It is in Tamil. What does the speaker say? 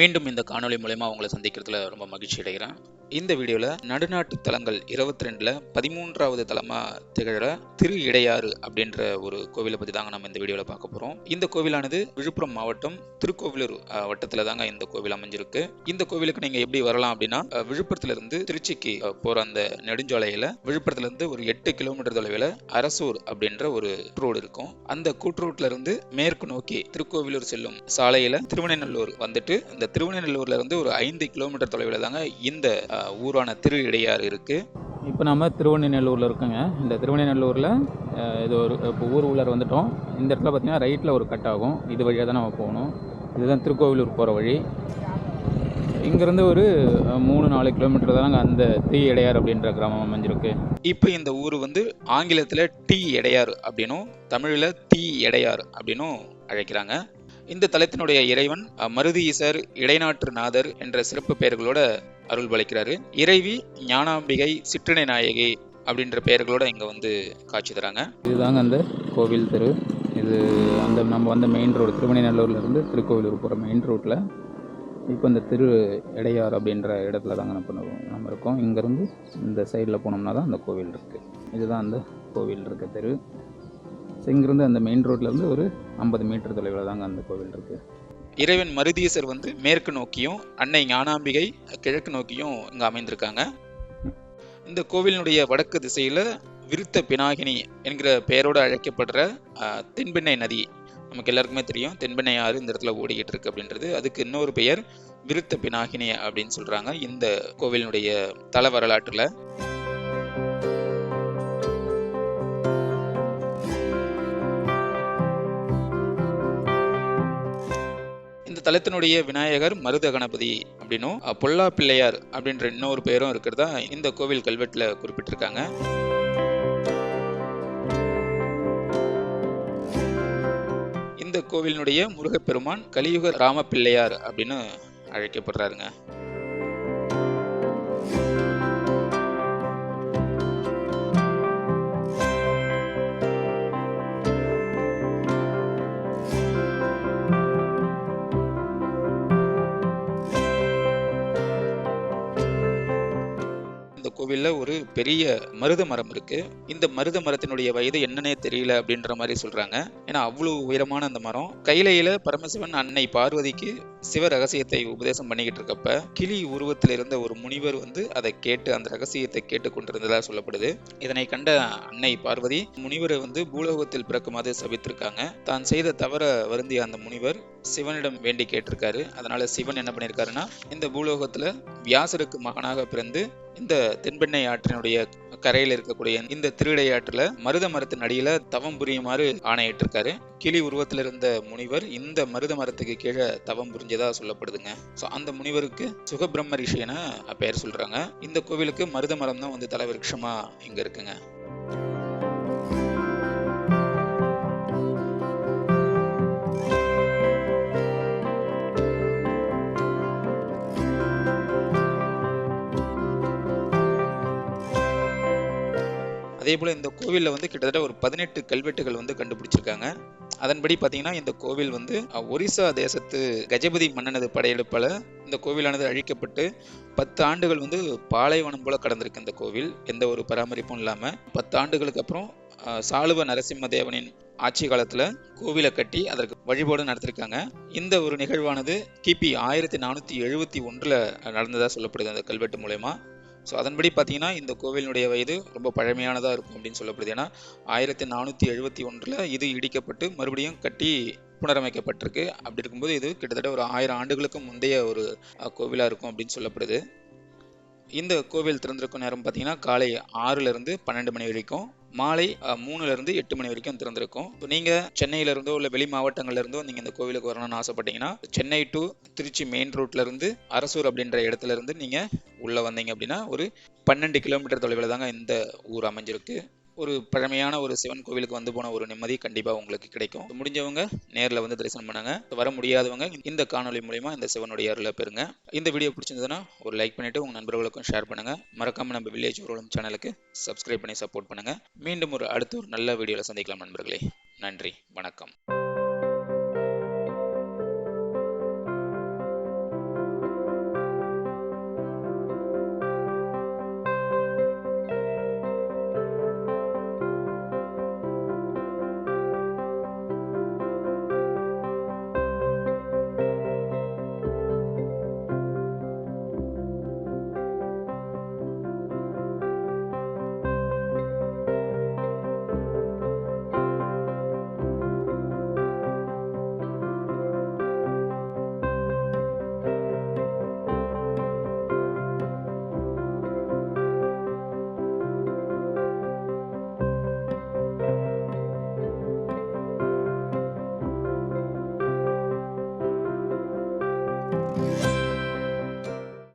மீண்டும் இந்த காணொளி மூலயமா உங்களை சந்திக்கிறதுல ரொம்ப மகிழ்ச்சி அடைகிறேன் இந்த வீடியோவில் நடுநாட்டு தலங்கள் இருபத்தி ரெண்டில் பதிமூன்றாவது தலமாக திகழ திரு இடையாறு அப்படின்ற ஒரு கோவிலை பற்றி தாங்க நம்ம இந்த வீடியோவில் பார்க்க போகிறோம் இந்த கோவிலானது விழுப்புரம் மாவட்டம் திருக்கோவிலூர் அஹ், வட்டத்துல தாங்க இந்த கோவில் அமைஞ்சிருக்கு. இந்த கோவிலுக்கு நீங்கள் எப்படி வரலாம் அப்படின்னா விழுப்புரத்துலேருந்து விழுப்புரத்துல இருந்து திருச்சிக்கு போகிற போற அந்த நெடுஞ்சாலையில் விழுப்புரத்துல இருந்து ஒரு எட்டு கிலோமீட்டர் தொலைவில் அரசூர் அப்படின்ற ஒரு ரோடு இருக்கும். அந்த கூட்ரோட்ல இருந்து மேற்கு நோக்கி திருக்கோவிலூர் செல்லும் சாலையில திருவனைநல்லூர் வந்துட்டு இந்த திருவனைநல்லூர்ல இருந்து ஒரு ஐந்து கிலோமீட்டர் தொலைவில் தாங்க இந்த ஊரான திரு இடையாறு இருக்கு. இப்போ நம்ம திருவண்ணநல்லூரில் இருக்கோங்க. இந்த திருவண்ணநல்லூரில் இது ஒரு இப்போ ஊர் உள்ளார வந்துட்டோம். இந்த இடத்துல பார்த்தீங்கன்னா ரைட்டில் ஒரு கட் ஆகும். இது வழியாக தான் நம்ம போகணும். இதுதான் திருக்கோவிலூர் போகிற வழி. இங்கேருந்து ஒரு மூணு நாலு கிலோமீட்டர் தாங்க அந்த தீ இடையார் அப்படின்ற கிராமம் அமைஞ்சிருக்கு. இப்போ இந்த ஊர் வந்து ஆங்கிலத்தில் டி எடையார் அப்படின்னும் தமிழில் தி எடையார் அப்படின்னும் அழைக்கிறாங்க. இந்த தலத்தினுடைய இறைவன் மருதீசர் இடைநாட்டுநாதர் என்ற சிறப்பு பெயர்களோட அருள் பாலிக்கிறாரு இறைவி ஞானாம்பிகை சிற்றனை நாயகி அப்படின்ற பெயர்களோட இங்க வந்து காட்சி தராங்க. இதுதாங்க அந்த கோவில் தெரு. இது அந்த நம்ம வந்த மெயின் ரோடு திருவண்ணநல்லூர்லேருந்து திருக்கோவிலூர் போகிற மெயின் ரோட்டில் இப்போ இந்த திரு இடையார் அப்படின்ற இடத்துல தாங்க நம்ம பண்ணுவோம். நம்ம இருக்கோம். இங்கேருந்து இந்த சைடில் போனோம்னா தான் அந்த கோவில் இருக்குது இதுதான் அந்த கோவில் இருக்க தெரு. ஸோ இங்கேருந்து அந்த மெயின் ரோட்லேருந்து ஒரு ஐம்பது மீட்டர் தொலைவில் தாங்க அந்த கோவில் இருக்குது இறைவன் மருதீசர் வந்து மேற்கு நோக்கியும் அன்னை ஞானாம்பிகை கிழக்கு நோக்கியும் இங்க அமைந்திருக்காங்க. இந்த கோவிலினுடைய வடக்கு திசையில விருத்த பினாகினி என்கிற பெயரோடு அழைக்கப்படுற தென்பெண்ணை நதி. நமக்கு எல்லாருக்குமே தெரியும் தென்பெண்ணை ஆறு இந்த இடத்துல ஓடிக்கிட்டு இருக்கு அப்படின்றது. அதுக்கு இன்னொரு பெயர் விருத்த பினாகினி அப்படின்னு சொல்றாங்க இந்த கோவிலினுடைய தல வரலாற்றுல. இந்த தலத்தினுடைய விநாயகர் மருத கணபதி அப்படின்னும் பொல்லா பிள்ளையார் அப்படின்ற இன்னொரு பெயரும் இருக்கிறதா இந்த கோவில் கல்வெட்டுல குறிப்பிட்டிருக்காங்க. இந்த கோவிலினுடைய முருகப்பெருமான் கலியுக ராம பிள்ளையார் அப்படின்னு அழைக்கப்படுறாருங்க. இந்த கோவில்ல ஒரு பெரிய மருத மரம் இருக்கு. இந்த மருத மரத்தினுடைய வயது என்னன்னே தெரியல அப்படின்ற மாதிரி சொல்றாங்க. ஏன்னா அவ்வளவு உயரமான அந்த மரம். கைலையில பரமசிவன் அன்னை பார்வதிக்கு சிவ ரகசியத்தை உபதேசம் பண்ணிக்கிட்டு இருக்கப்ப கிளி உருவத்தில் இருந்த ஒரு முனிவர் வந்து அதை கேட்டு அந்த ரகசியத்தை கேட்டு கொண்டிருந்ததா சொல்லப்படுது. இதனை கண்ட அன்னை பார்வதி முனிவரை வந்து பூலோகத்தில் பிறக்குமாறு சபித்திருக்காங்க. தான் செய்த தவற வருந்திய அந்த முனிவர் சிவனிடம் வேண்டி கேட்டிருக்காரு. அதனால சிவன் என்ன பண்ணியிருக்காருன்னா இந்த பூலோகத்துல வியாசருக்கு மகனாக பிறந்து இந்த தென்பெண்ணை ஆற்றினுடைய கரையில் இருக்கக்கூடிய இந்த திருடையாற்றுல மருத மரத்தின் அடியில தவம் புரியுமாறு ஆணையிட்டிருக்காரு. கிளி உருவத்தில் இருந்த முனிவர் இந்த மருத மரத்துக்கு கீழே தவம் புரிஞ்சதா சொல்லப்படுதுங்க. ஸோ அந்த முனிவருக்கு சுகபிரம்ம ரிஷின்னு பெயர் சொல்றாங்க. இந்த கோவிலுக்கு மருத மரம் தான் வந்து தலைவிருட்சமா இங்க இருக்குங்க. அதே போல் இந்த கோவிலில் வந்து கிட்டத்தட்ட ஒரு பதினெட்டு கல்வெட்டுகள் வந்து கண்டுபிடிச்சிருக்காங்க. அதன்படி பார்த்தீங்கன்னா இந்த கோவில் வந்து ஒரிசா தேசத்து கஜபதி மன்னனது படையெடுப்பால் இந்த கோவிலானது அழிக்கப்பட்டு பத்து ஆண்டுகள் வந்து பாலைவனம் போல கடந்திருக்கு இந்த கோவில். எந்த ஒரு பராமரிப்பும் இல்லாமல் பத்து ஆண்டுகளுக்கு அப்புறம் சாளுவ நரசிம்ம தேவனின் ஆட்சி காலத்தில் கோவிலை கட்டி அதற்கு வழிபாடு நடத்திருக்காங்க. இந்த ஒரு நிகழ்வானது கிபி ஆயிரத்தி நானூற்றி எழுபத்தி ஒன்றில் நடந்ததாக சொல்லப்படுது அந்த கல்வெட்டு மூலயமா. ஸோ அதன்படி பார்த்தீங்கன்னா இந்த கோவிலினுடைய வயது ரொம்ப பழமையானதாக இருக்கும் அப்படின்னு சொல்லப்படுது. ஏன்னா ஆயிரத்தி நானூற்றி எழுபத்தி ஒன்றில் இது இடிக்கப்பட்டு மறுபடியும் கட்டி புனரமைக்கப்பட்டிருக்கு. அப்படி இருக்கும்போது இது கிட்டத்தட்ட ஒரு ஆயிரம் ஆண்டுகளுக்கு முந்தைய ஒரு கோவிலாக இருக்கும் அப்படின்னு சொல்லப்படுது. இந்த கோவில் திறந்திருக்கும் நேரம் பார்த்தீங்கன்னா காலை ஆறுலேருந்து பன்னெண்டு மணி வரைக்கும் மாலை மூணுலேருந்து எட்டு மணி வரைக்கும் திறந்திருக்கும். இப்போ நீங்கள் சென்னையிலேருந்தோ இல்லை வெளி மாவட்டங்கள்லேருந்தோ நீங்கள் இந்த கோவிலுக்கு வரணும்னு ஆசைப்பட்டீங்கன்னா சென்னை டு திருச்சி மெயின் ரோட்லேருந்து அரசூர் அப்படின்ற இடத்துல இருந்து நீங்கள் உள்ளே வந்தீங்க அப்படின்னா ஒரு பன்னெண்டு கிலோமீட்டர் தொலைவில் தாங்க இந்த ஊர் அமைஞ்சிருக்கு. ஒரு பழமையான ஒரு சிவன் கோவிலுக்கு வந்து போன ஒரு நிம்மதி கண்டிப்பாக உங்களுக்கு கிடைக்கும். முடிஞ்சவங்க நேரில் வந்து தரிசனம் பண்ணுங்க. வர முடியாதவங்க இந்த காணொளி மூலிமா இந்த சிவனுடைய அருளை பெறுங்க. இந்த வீடியோ பிடிச்சிருந்ததுன்னா ஒரு லைக் பண்ணிட்டு உங்க நண்பர்களுக்கும் ஷேர் பண்ணுங்க. மறக்காம நம்ம வில்லேஜ் ஊர்வலம் சேனலுக்கு சப்ஸ்கிரைப் பண்ணி சப்போர்ட் பண்ணுங்க. மீண்டும் ஒரு அடுத்த ஒரு நல்ல வீடியோவில் சந்திக்கலாம் நண்பர்களே. நன்றி. வணக்கம்.